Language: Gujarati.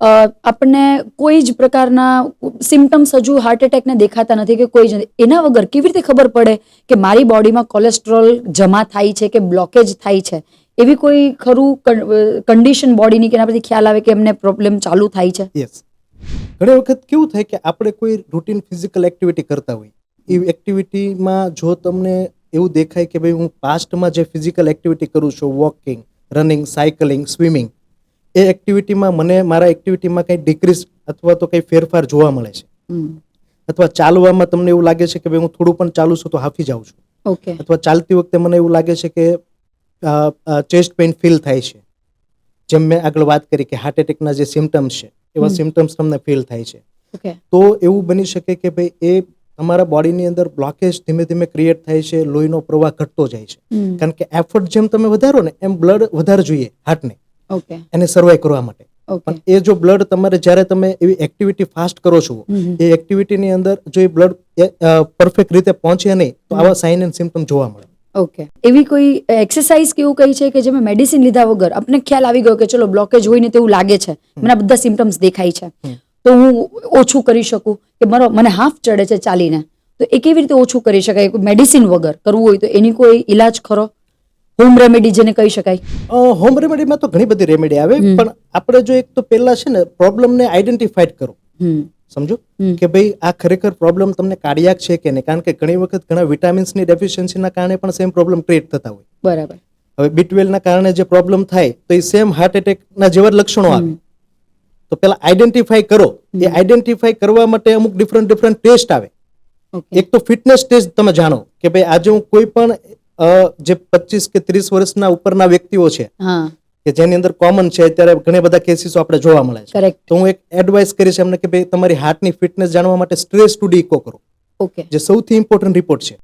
આપણને કોઈ જ પ્રકારના સિમ્ટમ્સ હજુ હાર્ટ એટેકને દેખાતા નથી કે કોઈ જ એના વગર કેવી રીતે ખબર પડે કે મારી બોડીમાં કોલેસ્ટ્રોલ જમા થાય છે કે બ્લોકેજ થાય છે? એવી કોઈ ખરું કન્ડિશન બોડીની કે એના પરથી ખ્યાલ આવે કે એમને પ્રોબ્લેમ ચાલુ થાય છે? યસ ઘણી વખત કેવું થાય કે આપણે કોઈ રૂટીન ફિઝિકલ એક્ટિવિટી કરતા હોય. એ એક્ટિવિટીમાં જો તમને એવું દેખાય કે ભાઈ હું પાસ્ટમાં જે ફિઝિકલ એક્ટિવિટી કરું છું વોકિંગ રનિંગ સાયકલિંગ સ્વિમિંગ એ એક્ટિવિટીમાં મને મારા એક્ટિવિટીમાં કંઈ ડિક્રીઝ અથવા તો કંઈ ફેરફાર જોવા મળે છે. અથવા ચાલવામાં તમને એવું લાગે છે કે ભાઈ હું થોડું પણ ચાલુ છું તો હાફી જાઉં છું. ઓકે. અથવા ચાલતી વખતે મને એવું લાગે છે કે ચેસ્ટ પેઇન ફીલ થાય છે. જેમ મેં આગળ વાત કરી કે હાર્ટ એટેકના જે સિમ્ટમ્સ છે એવા. સિમ્ટમ્સ તમને ફીલ થાય છે. તો એવું બની શકે કે ભાઈ એ તમારા બોડીની અંદર બ્લોકેજ ધીમે ધીમે ક્રિએટ થાય છે લોહીનો પ્રવાહ ઘટતો જાય છે. કારણ કે એફર્ટ જેમ તમે વધારો ને એમ બ્લડ વધારે જોઈએ હાર્ટને એને સર્વાઈ કરવા માટે. પણ એ જો બ્લડ તમારે જ્યારે તમે એવી એક્ટિવિટી ફાસ્ટ કરો છો. એ એક્ટિવિટીની અંદર જો એ બ્લડ પરફેક્ટ રીતે પહોંચે નહીં તો આવા સાઇન એન્ડ સિમ્ટમ જોવા મળે. ઓકે. એવી કોઈ એક્સરસાઇઝ કે એવું કઈ છે કે જેમાં મેડિસિન લીધા વગર આપને ખ્યાલ આવી ગયો કે ચલો બ્લોકેજ હોય ને તેવું લાગે છે મને બધા સિમ્ટમ્સ દેખાય છે. તો હું ઓછું કરી શકું કે મારો મને હાફ ચડે છે ચાલીને. તો એ કેવી રીતે ઓછું કરી શકાય? મેડિસિન વગર કરવું હોય તો એની કોઈ ઈલાજ ખરો? હોમ રેમેડી જેને કહી શકાય. હોમ રેમેડીમાં તો ઘણી બધી રેમેડી આવે પણ આપણે જો એક તો પહેલા છે ને પ્રોબ્લેમને આઈડેન્ટિફાઈડ કરો. સમજો? કે ભાઈ આ ખરેખર પ્રોબ્લેમ તમને કાર્ડિયાક છે કે નહીં? કારણ કે ઘણી વખત ઘણા વિટામિન્સની ડેફિશિયન્સીના કારણે પણ સેમ પ્રોબ્લેમ ક્રિએટ થતા હોય. બરાબર. હવે બીટવેલના કારણે જે પ્રોબ્લેમ થાય તો એ સેમ હાર્ટ એટેકના જેવા લક્ષણો આવે. તો પેલા આઈડેન્ટિફાઈ કરો. એ આઈડેન્ટિફાઈ કરવા માટે અમુક ડિફરન્ટ ડિફરન્ટ ટેસ્ટ આવે. એક તો ફિટનેસ ટેસ્ટ તમે જાણો કે ભાઈ આજે હું કોઈ પણ જે પચીસ કે ત્રીસ વર્ષના ઉપરના વ્યક્તિઓ છે કે જેની અંદર કોમન છે અત્યારે ઘણા બધા કેસીસો આપણે જોવા મળે છે. તો હું એક એડવાઇસ કરીશ એમને કે ભાઈ તમારી હાર્ટની ફિટનેસ જાણવા માટે સ્ટ્રેસ ટુ ડી ઇકો કરો. ઓકે જે સૌથી ઇમ્પોર્ટન્ટ રિપોર્ટ છે.